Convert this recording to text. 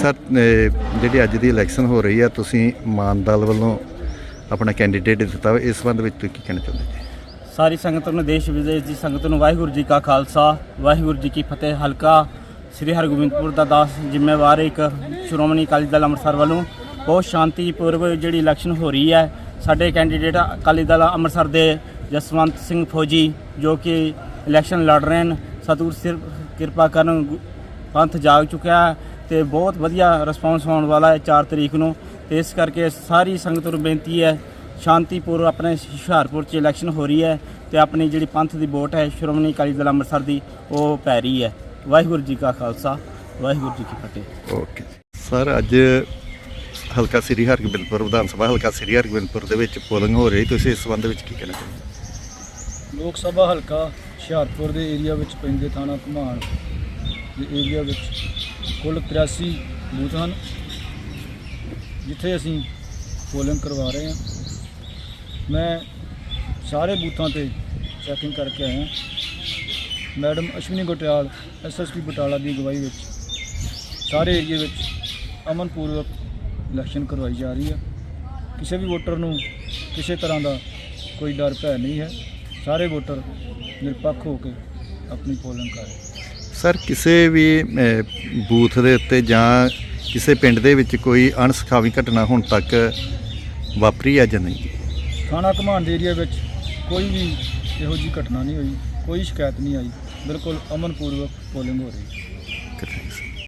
Sir ਜਿਹੜੀ ਅੱਜ ਦੀ election ਹੋ ਰਹੀ ਹੈ ਤੁਸੀਂ ਮਾਨ ਦਲ ਵੱਲੋਂ ਆਪਣਾ ਕੈਂਡੀਡੇਟ ਦਿੱਤਾ ਇਸ ਸੰਬੰਧ ਵਿੱਚ ਤੁਸੀਂ ਕੀ ਕਹਿਣਾ ਚਾਹੁੰਦੇ ਜੀ? ਸਾਰੀ ਸੰਗਤ ਨੂੰ, ਦੇਸ਼ ਵਿਦੇਸ਼ ਦੀ ਸੰਗਤ ਨੂੰ ਵਾਹਿਗੁਰੂ ਜੀ ਕਾ ਖਾਲਸਾ, ਵਾਹਿਗੁਰੂ ਜੀ ਕੀ ਫਤਿਹ। ਹਲਕਾ ਸ੍ਰੀ ਹਰਗੋਬਿੰਦਪੁਰ ਦਾ ਦਾਸ, ਜ਼ਿੰਮੇਵਾਰ ਇੱਕ ਸ਼੍ਰੋਮਣੀ ਅਕਾਲੀ ਦਲ ਅੰਮ੍ਰਿਤਸਰ ਵੱਲੋਂ ਬਹੁਤ ਸ਼ਾਂਤੀਪੂਰਵਕ ਜਿਹੜੀ ਇਲੈਕਸ਼ਨ ਹੋ ਰਹੀ ਹੈ, ਸਾਡੇ ਕੈਂਡੀਡੇਟ ਅਕਾਲੀ ਦਲ ਅੰਮ੍ਰਿਤਸਰ ਦੇ ਜਸਵੰਤ ਸਿੰਘ ਫੌਜੀ, ਜੋ ਕਿ ਇਲੈਕਸ਼ਨ ਲੜ ਰਹੇ ਹਨ। ਸਤਿਗੁਰ ਸਿਰ, ਕਿਰਪਾ ਕਰਨ ਪੰਥ ਜਾਗ ਚੁੱਕਿਆ ਹੈ। ਤੇ ਬਹੁਤ ਵਧੀਆ ਰਿਸਪੌਂਸ ਹੋਣ ਵਾਲਾ ਹੈ 4 ਤਰੀਕ ਨੂੰ। ਤੇ ਇਸ ਕਰਕੇ ਸਾਰੀ ਸੰਗਤ ਨੂੰ ਬੇਨਤੀ ਹੈ ਸ਼ਾਂਤੀਪੂਰਵਕ ਆਪਣੇ ਹੁਸ਼ਿਆਰਪੁਰ 'ਚ ਇਲੈਕਸ਼ਨ ਹੋ ਰਹੀ ਹੈ ਤੇ ਆਪਣੀ ਜਿਹੜੀ ਪੰਥ ਦੀ ਵੋਟ ਹੈ ਸ਼੍ਰੋਮਣੀ ਅਕਾਲੀ ਦਲ ਅੰਮ੍ਰਿਤਸਰ ਦੀ ਉਹ ਪੈ ਰਹੀ ਹੈ। ਵਾਹਿਗੁਰੂ ਜੀ ਕਾ ਖਾਲਸਾ ਵਾਹਿਗੁਰੂ ਜੀ ਕੀ ਫਤਿਹ। ਓਕੇ ਸਰ ਅੱਜ ਹਲਕਾ ਸ੍ਰੀ ਹਰਗੋਬਿੰਦਪੁਰ ਵਿਧਾਨ ਸਭਾ ਹਲਕਾ ਸ੍ਰੀ ਹਰਗੋਬਿੰਦਪੁਰ ਦੇ ਵਿੱਚ ਪੋਲਿੰਗ ਹੋ ਰਹੀ। ਤੁਸੀਂ ਇਸ ਸੰਬੰਧ ਵਿੱਚ ਕੀ ਕਹਿਣਾ ਚਾਹੁੰਦੇ ਲੋਕ ਸਭਾ ਹਲਕਾ ਹੁਸ਼ਿਆਰਪੁਰ ਦੇ ਏਰੀਆ ਵਿੱਚ ਪੈਂਦੇ ਥਾਣਾ ਘੁਮਾਣ ਦੇ ਏਰੀਆ ਵਿੱਚ ਕੁੱਲ 83 ਬੂਥ ਹਨ, ਜਿੱਥੇ ਅਸੀਂ ਪੋਲਿੰਗ ਕਰਵਾ ਰਹੇ ਹਾਂ। ਮੈਂ ਸਾਰੇ ਬੂਥਾਂ ਤੇ ਚੈਕਿੰਗ ਕਰਕੇ ਆਇਆ ਮੈਡਮ ਅਸ਼ਵਨੀ ਗੋਟਿਆਲ ਐਸਐਸਪੀ ਬਟਾਲਾ ਦੀ ਅਗਵਾਈ ਵਿੱਚ ਸਾਰੇ ਏਰੀਏ ਵਿੱਚ ਅਮਨਪੂਰਵਕ ਇਲੈਕਸ਼ਨ ਕਰਵਾਈ ਜਾ ਰਹੀ ਹੈ। ਕਿਸੇ ਵੀ ਵੋਟਰ ਨੂੰ ਕਿਸੇ ਤਰ੍ਹਾਂ ਦਾ ਕੋਈ ਡਰ ਭੈ ਨਹੀਂ ਹੈ। ਸਾਰੇ ਵੋਟਰ ਨਿਰਪੱਖ ਹੋ ਕੇ ਆਪਣੀ ਪੋਲਿੰਗ ਕਰ ਰਹੇ ਸਰ ਕਿਸੇ ਵੀ ਬੂਥ ਦੇ ਉੱਤੇ ਜਾਂ ਕਿਸੇ ਪਿੰਡ ਦੇ ਵਿੱਚ ਕੋਈ ਅਣਸਖਾਵੀ ਘਟਨਾ ਹੁਣ ਤੱਕ ਵਾਪਰੀ ਹੈ ਜਾਂ ਨਹੀਂ? ਥਾਣਾ ਦੇ ਏਰੀਆ ਵਿੱਚ ਕੋਈ ਵੀ ਇਹੋ ਜਿਹੀ ਘਟਨਾ ਨਹੀਂ ਹੋਈ ਕੋਈ ਸ਼ਿਕਾਇਤ ਨਹੀਂ ਆਈ। ਬਿਲਕੁਲ ਅਮਨਪੂਰਵਕ ਪੋਲਿੰਗ ਹੋ ਰਹੀ ਹੈ.